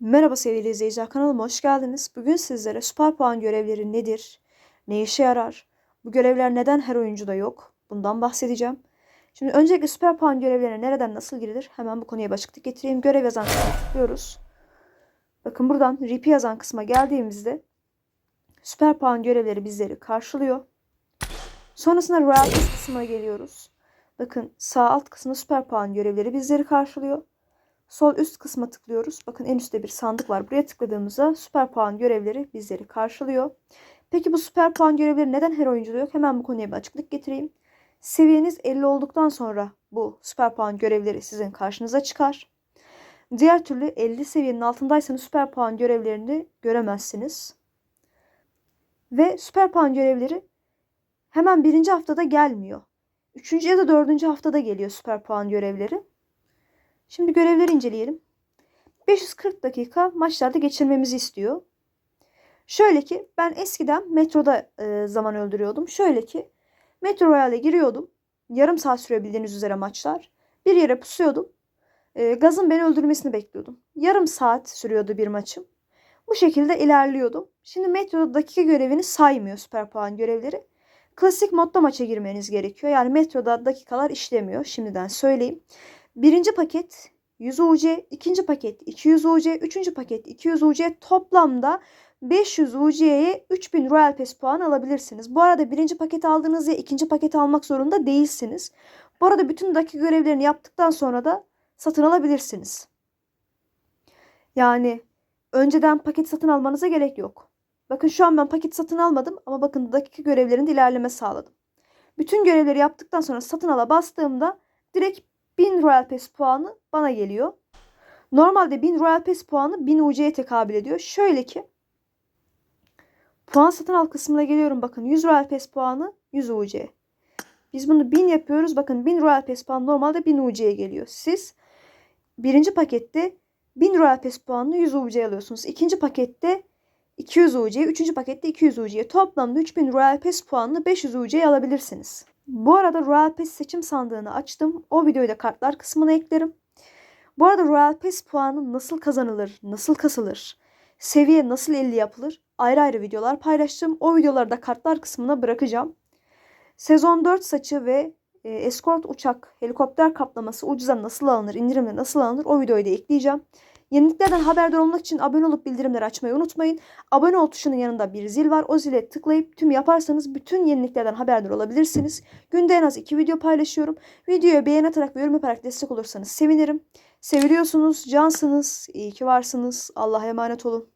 Merhaba sevgili izleyiciler kanalıma hoş geldiniz. Bugün sizlere süper puan görevleri nedir? Ne işe yarar? Bu görevler neden her oyuncuda yok? Bundan bahsedeceğim. Şimdi öncelikle süper puan görevlerine nereden nasıl girilir? Hemen bu konuya açıklık getireyim. Görev yazan kısma tıklıyoruz. Bakın buradan RP yazan kısma geldiğimizde süper puan görevleri bizleri karşılıyor. Sonrasında royalties kısmına geliyoruz. Bakın sağ alt kısmında süper puan görevleri bizleri karşılıyor. Sol üst kısma tıklıyoruz. Bakın en üstte bir sandık var. Buraya tıkladığımızda süper puan görevleri bizleri karşılıyor. Peki bu süper puan görevleri neden her oyuncuda yok? Hemen bu konuya bir açıklık getireyim. Seviyeniz 50 olduktan sonra bu süper puan görevleri sizin karşınıza çıkar. Diğer türlü 50 seviyenin altındaysanız süper puan görevlerini göremezsiniz. Ve süper puan görevleri hemen birinci haftada gelmiyor. Üçüncü ya da dördüncü haftada geliyor süper puan görevleri. Şimdi görevleri inceleyelim. 540 dakika maçlarda geçirmemizi istiyor. Şöyle ki ben eskiden metroda e, zaman öldürüyordum. Şöyle ki Metro Royale'e giriyordum. Yarım saat sürebildiğiniz bildiğiniz üzere maçlar. Bir yere pusuyordum. E, gazın beni öldürmesini bekliyordum. Yarım saat sürüyordu bir maçım. Bu şekilde ilerliyordum. Şimdi metroda dakika görevini saymıyor süper puan görevleri. Klasik modda maça girmeniz gerekiyor. Yani metroda dakikalar işlemiyor. Şimdiden söyleyeyim. Birinci paket 100 UC, ikinci paket 200 UC, üçüncü paket 200 UC toplamda 500 UC'ye 3000 Royal Pass puan alabilirsiniz. Bu arada birinci paket aldığınız ya ikinci paket almak zorunda değilsiniz. Bu arada bütün dakika görevlerini yaptıktan sonra da satın alabilirsiniz. Yani önceden paket satın almanıza gerek yok. Bakın şu an ben paket satın almadım ama bakın dakika görevlerinde ilerleme sağladım. Bütün görevleri yaptıktan sonra satın ala bastığımda direkt 1000 Royal Pass puanı bana geliyor. Normalde 1000 Royal Pass puanı 1000 UC'ye tekabül ediyor. Şöyle ki puan satın al kısmına geliyorum. Bakın 100 Royal Pass puanı 100 UC. Biz bunu 1000 yapıyoruz. Bakın 1000 Royal Pass puanı normalde 1000 UC'ye geliyor. Siz birinci pakette 1000 Royal Pass puanını 100 UC alıyorsunuz. İkinci pakette 200 UC, üçüncü pakette 200 UC. Toplamda 3000 Royal Pass puanını 500 UC alabilirsiniz. Bu arada Royal Pass seçim sandığını açtım. O videoyu da kartlar kısmına eklerim. Bu arada Royal Pass puanı nasıl kazanılır, nasıl kasılır, seviye nasıl 50 yapılır ayrı ayrı videolar paylaştım. O videoları da kartlar kısmına bırakacağım. Sezon 4 saçı ve e, eskort uçak, helikopter kaplaması ucuza nasıl alınır, indirimle nasıl alınır o videoyu da ekleyeceğim. Yeniliklerden haberdar olmak için abone olup bildirimleri açmayı unutmayın. Abone ol tuşunun yanında bir zil var. O zile tıklayıp tüm yaparsanız bütün yeniliklerden haberdar olabilirsiniz. Günde en az iki video paylaşıyorum. Videoyu beğen atarak ve yorum yaparak destek olursanız sevinirim. Seviliyorsunuz, cansınız, iyi ki varsınız. Allah'a emanet olun.